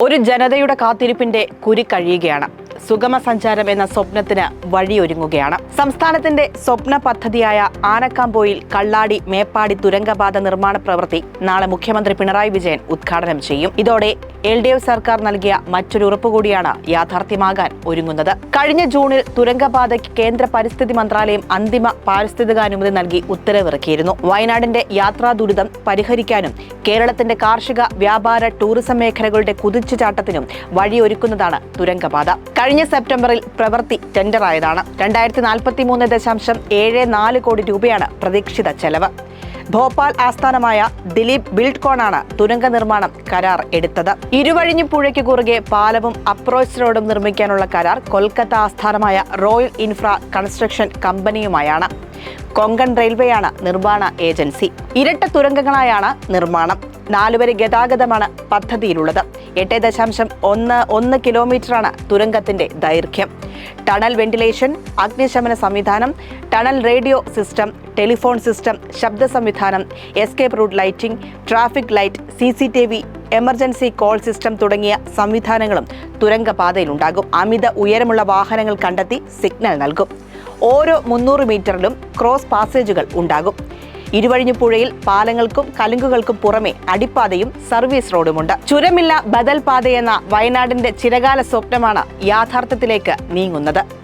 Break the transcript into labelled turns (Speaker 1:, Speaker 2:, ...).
Speaker 1: ഒരു ജനതയുടെ കാത്തിരിപ്പിന്റെ കുരുക്കഴിയുകയാണ് സുഗമ സഞ്ചാരം എന്ന സ്വപ്നത്തിന് വഴിയൊരുങ്ങുകയാണ്. സംസ്ഥാനത്തിന്റെ സ്വപ്ന പദ്ധതിയായ ആനക്കാമ്പോയിൽ കള്ളാടി മേപ്പാടി തുരങ്കപാത നിർമ്മാണ പ്രവൃത്തി നാളെ മുഖ്യമന്ത്രി പിണറായി വിജയൻ ഉദ്ഘാടനം ചെയ്യും. ഇതോടെ എൽ ഡി എഫ് സർക്കാർ നൽകിയ മറ്റൊരു ഉറപ്പുകൂടിയാണ് യാഥാർത്ഥ്യമാകാൻ ഒരുങ്ങുന്നത്. കഴിഞ്ഞ ജൂണിൽ തുരങ്കപാതയ്ക്ക് കേന്ദ്ര പരിസ്ഥിതി മന്ത്രാലയം അന്തിമ പാരിസ്ഥിതികാനുമതി നൽകി ഉത്തരവിറക്കിയിരുന്നു. വയനാടിന്റെ യാത്രാ ദുരിതം പരിഹരിക്കാനും കേരളത്തിന്റെ കാർഷിക വ്യാപാര ടൂറിസം മേഖലകളുടെ കുതിച്ചുചാട്ടത്തിനും വഴിയൊരുക്കുന്നതാണ് തുരങ്കപാത. കഴിഞ്ഞ സെപ്റ്റംബറിൽ പ്രവൃത്തി ടെൻഡറായതാണ്. രണ്ടായിരത്തി നാൽപ്പത്തി മൂന്ന് ദശാംശം ഏഴ് നാല് കോടി രൂപയാണ് പ്രതീക്ഷിത ചെലവ്. ഭോപ്പാൽ ആസ്ഥാനമായ ദിലീപ് ബിൽഡ്കോണാണ് തുരങ്ക നിർമ്മാണം കരാർ എടുത്തത്. ഇരുവഴിഞ്ഞു പുഴയ്ക്ക് കുറുകെ പാലവും അപ്രോച്ച് റോഡും നിർമ്മിക്കാനുള്ള കരാർ കൊൽക്കത്ത ആസ്ഥാനമായ റോയൽ ഇൻഫ്ര കൺസ്ട്രക്ഷൻ കമ്പനിയുമായാണ്. കൊങ്കൺ റെയിൽവേയാണ് നിർമ്മാണ ഏജൻസി. ഇരട്ട തുരങ്കങ്ങളായാണ് നിർമ്മാണം. നാലുവരി ഗതാഗതമാണ് പദ്ധതിയിലുള്ളത്. എട്ട് ദശാംശം ഒന്ന് ഒന്ന് കിലോമീറ്ററാണ് തുരങ്കത്തിന്റെ ദൈർഘ്യം. ടണൽ വെന്റിലേഷൻ അഗ്നിശമന സംവിധാനം tunnel radio system telephone system ശബ്ദ സംവിധാനം escape route lighting traffic light C C T V emergency call system തുടങ്ങിയ സംവിധാനങ്ങളും തുരങ്കപാതയിലുണ്ടാകും. അമിത ഉയരമുള്ള വാഹനങ്ങൾ കണ്ടെത്തി സിഗ്നൽ നൽകും. ഓരോ മുന്നൂറ് മീറ്ററിലും ക്രോസ് പാസേജുകൾ ഉണ്ടാകും. ഇരുവഴിഞ്ഞു പുഴയിൽ പാലങ്ങൾക്കും കലുങ്കുകൾക്കും പുറമെ അടിപ്പാതയും സർവീസ് റോഡുമുണ്ട്. ചുരമില്ല ബദൽ പാതയെന്ന വയനാടിന്റെ ചിരകാല സ്വപ്നമാണ് യാഥാർത്ഥ്യത്തിലേക്ക് നീങ്ങുന്നത്.